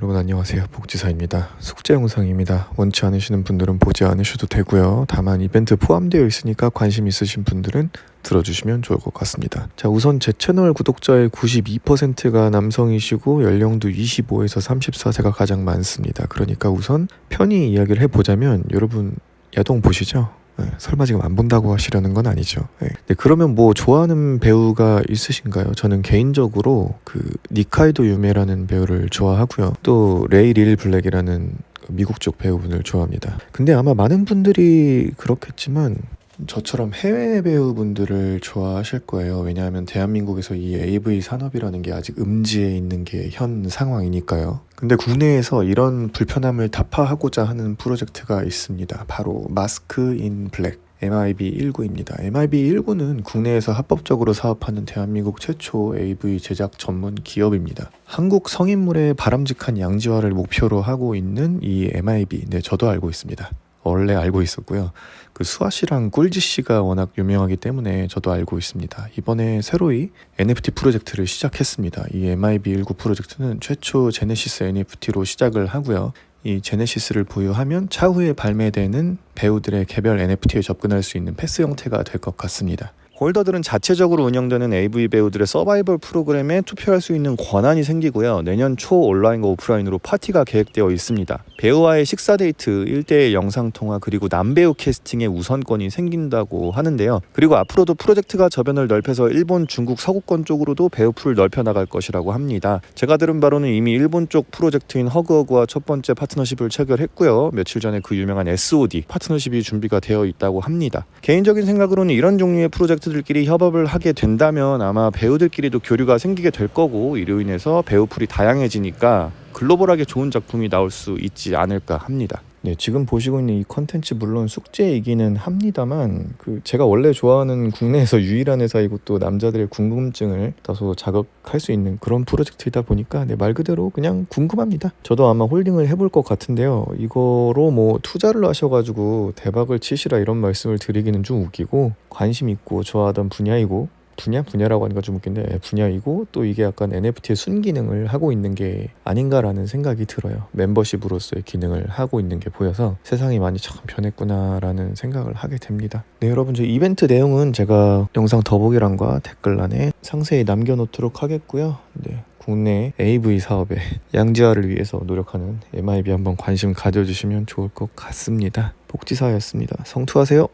여러분 안녕하세요. 복지사입니다. 숙제 영상입니다. 원치 않으시는 분들은 보지 않으셔도 되고요. 다만 이벤트 포함되어 있으니까 관심 있으신 분들은 들어주시면 좋을 것 같습니다. 자 우선 제 채널 구독자의 92%가 남성이시고 연령도 25에서 34세가 가장 많습니다. 그러니까 우선 편히 이야기를 해보자면 여러분 야동 보시죠? 네, 설마 지금 안 본다고 하시려는 건 아니죠. 네. 네, 그러면 뭐 좋아하는 배우가 있으신가요? 저는 개인적으로 그 니카이도 유메라는 배우를 좋아하고요. 또 레이 릴 블랙이라는 그 미국 쪽 배우분을 좋아합니다. 근데 아마 많은 분들이 그렇겠지만 저처럼 해외 배우분들을 좋아하실 거예요. 왜냐하면 대한민국에서 이 AV 산업이라는 게 아직 음지에 있는 게 현 상황이니까요. 근데 국내에서 이런 불편함을 타파하고자 하는 프로젝트가 있습니다. 바로 마스크 인 블랙. MIB19입니다. MIB19는 국내에서 합법적으로 사업하는 대한민국 최초 AV 제작 전문 기업입니다. 한국 성인물의 바람직한 양지화를 목표로 하고 있는 이 MIB, 네, 저도 알고 있습니다. 원래 알고 있었고요. 그 수아 씨랑 꿀지 씨가 워낙 유명하기 때문에 저도 알고 있습니다. 이번에 새로이 NFT 프로젝트를 시작했습니다. 이 MIB19 프로젝트는 최초 제네시스 NFT로 시작을 하고요. 이 제네시스를 보유하면 차후에 발매되는 배우들의 개별 NFT에 접근할 수 있는 패스 형태가 될 것 같습니다. 홀더들은 자체적으로 운영되는 AV 배우들의 서바이벌 프로그램에 투표할 수 있는 권한이 생기고요. 내년 초 온라인과 오프라인으로 파티가 계획되어 있습니다. 배우와의 식사 데이트, 1대1 영상 통화 그리고 남배우 캐스팅의 우선권이 생긴다고 하는데요. 그리고 앞으로도 프로젝트가 저변을 넓혀서 일본, 중국, 서구권 쪽으로도 배우풀을 넓혀 나갈 것이라고 합니다. 제가 들은 바로는 이미 일본 쪽 프로젝트인 허그허그와 첫 번째 파트너십을 체결했고요. 며칠 전에 그 유명한 SOD 파트너십이 준비가 되어 있다고 합니다. 개인적인 생각으로는 이런 종류의 프로젝트 들끼리 협업을 하게 된다면 아마 배우들끼리도 교류가 생기게 될 거고 이로 인해서 배우풀이 다양해지니까 글로벌하게 좋은 작품이 나올 수 있지 않을까 합니다. 네, 지금 보시고 있는 이 컨텐츠 물론 숙제이기는 합니다만 그 제가 원래 좋아하는 국내에서 유일한 회사이고 또 남자들의 궁금증을 다소 자극할 수 있는 그런 프로젝트이다 보니까 네, 말 그대로 그냥 궁금합니다. 저도 아마 홀딩을 해볼 것 같은데요. 이거로 뭐 투자를 하셔가지고 대박을 치시라 이런 말씀을 드리기는 좀 웃기고 관심 있고 좋아하던 분야이고 분야 분야라고 하니까 좀 웃긴데 예, 분야이고 또 이게 약간 NFT의 순기능을 하고 있는 게 아닌가라는 생각이 들어요. 멤버십으로서의 기능을 하고 있는 게 보여서 세상이 많이 참 변했구나라는 생각을 하게 됩니다. 네 여러분 저 이벤트 내용은 제가 영상 더보기란과 댓글란에 상세히 남겨놓도록 하겠고요. 네. 국내 AV 사업의 양지화를 위해서 노력하는 MIB 한번 관심 가져주시면 좋을 것 같습니다. 복지사였습니다. 성투하세요.